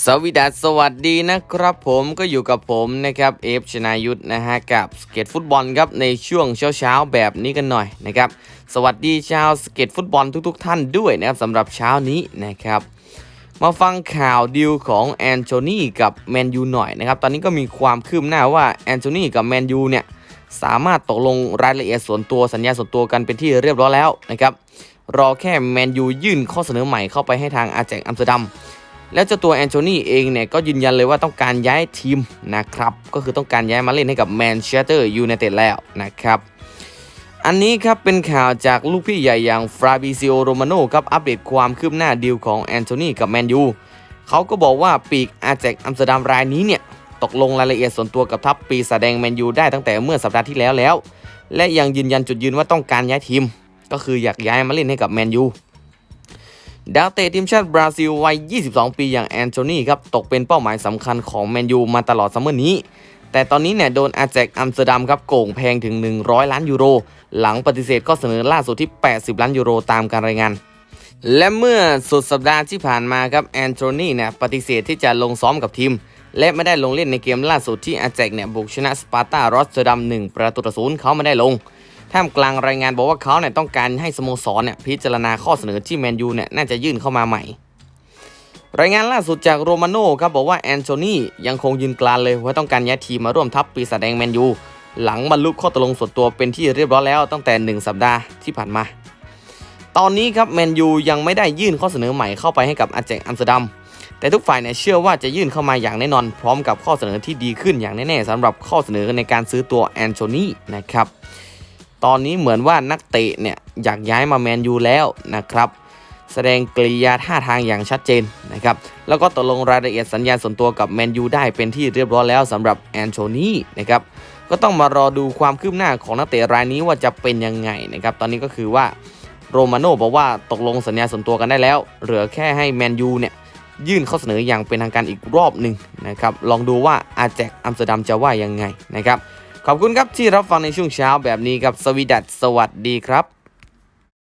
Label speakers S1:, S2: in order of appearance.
S1: สวีดัสสวัสดีนะครับผมก็อยู่กับผมนะครับเอฟชนายุทธนะฮะกับสเก็ตฟุตบอลครับในช่วงเช้าๆแบบนี้กันหน่อยนะครับสวัสดีชาวสเก็ตฟุตบอลทุก ๆ ท่านด้วยนะครับสำหรับเช้านี้นะครับมาฟังข่าวดีลของแอนโทนีกับแมนยูหน่อยนะครับตอนนี้ก็มีความคืบหน้าว่าแอนโทนีกับแมนยูเนี่ยสามารถตกลงรายละเอียดส่วนตัวสัญญาส่วนตัวกันเป็นที่เรียบร้อยแล้วนะครับรอแค่แมนยูยื่นข้อเสนอใหม่เข้าไปให้ทางอาแจกอัมสเตอร์ดัม แล้วเจ้าตัวแอนโทนีเองเนี่ยก็ยืนยันเลยว่าต้องการย้ายทีมนะครับก็คือต้องการย้ายมาเล่นให้กับแมนเชสเตอร์ยูไนเต็ดแล้วนะครับอันนี้ครับเป็นข่าวจากลูกพี่ใหญ่อย่างฟราบิซิโอโรมาโนครับอัปเดตความคืบหน้าดีลของแอนโทนีกับแมนยูเขาก็บอกว่าปีกอาแจกอัมสเตอร์ดัมรายนี้เนี่ยตกลงรายละเอียดส่วนตัวกับทัพปีศาจแดงแมนยูได้ตั้งแต่เมื่อสัปดาห์ที่แล้วแล้ว และยังยืนยันจุดยืนว่าต้องการย้ายทีม ก็คืออยากย้ายมาเล่นให้กับแมนยู ดาวเตะทีมชาติบราซิลวัย 22 ปีอย่างแอนโทนีครับตกเป็นเป้าหมายสำคัญของแมนยูมาตลอดซัมเมอร์นี้ แต่ตอนนี้เนี่ยโดนอาแจกอัมสเตอร์ดัมครับโกงแพงถึง 100 ล้านยูโร หลังปฏิเสธข้อเสนอล่าสุดที่ 80 ล้านยูโรตามการรายงาน และเมื่อสุดสัปดาห์ที่ผ่านมาครับแอนโทนีเนี่ยปฏิเสธที่จะลงซ้อมกับทีม และไม่ได้ลงเล่นในเกมล่าสุดที่อาแจกเนี่ยบุกชนะสปาร์ตารอสเตอร์ดัม1ประตูต่อศูนย์เขาไม่ได้ลง ท่ามกลางรายงานบอกว่าเขาเนี่ยต้องการให้สโมสรเนี่ยพิจารณาข้อเสนอที่แมนยูเนี่ยน่าจะยื่นเข้ามาใหม่ รายงานล่าสุดจากโรมาโน่ครับบอกว่าแอนโทนียังคงยืนกรานเลยว่าต้องการย้ายทีมมาร่วมทัพปีศาจแดงแมนยูหลังบรรลุข้อตกลงส่วนตัวเป็นที่เรียบร้อยแล้วตั้งแต่ 1 สัปดาห์ที่ผ่านมา ตอนนี้ครับแมนยูยังไม่ได้ยื่นข้อเสนอใหม่เข้าไปให้กับอาแจกอัมสเตอร์ดัมแต่ทุกฝ่ายเนี่ยเชื่อว่าจะยื่นเข้ามาอย่างแน่นอน พร้อมกับข้อเสนอที่ดีขึ้นอย่างแน่ๆสำหรับข้อเสนอในการซื้อตัวแอนโทนีนะครับ ตอนนี้เหมือนว่านักเตะเนี่ยอยากย้ายมาแมนยูแล้วนะครับ แสดงกริยาท่าทางอย่างชัดเจนนะครับ แล้วก็ตกลงรายละเอียดสัญญาส่วนตัวกับแมนยูได้เป็นที่เรียบร้อยแล้วสำหรับแอนโทนีนะครับ ก็ต้องมารอดูความคืบหน้าของนักเตะรายนี้ว่าจะเป็นยังไงนะครับ ตอนนี้ก็คือว่าโรมาโน่บอกว่าตกลงสัญญาส่วนตัวกันได้แล้ว เหลือแค่ให้แมนยูเนี่ยยื่นข้อเสนออย่างเป็นทางการอีกรอบหนึ่งนะครับ ลองดูว่าอาแจกอัมสเตอร์ดัมจะว่ายังไงนะครับ ขอบคุณครับที่รับฟังในช่วงเช้าแบบนี้ครับสวีดัสสวัสดีครับ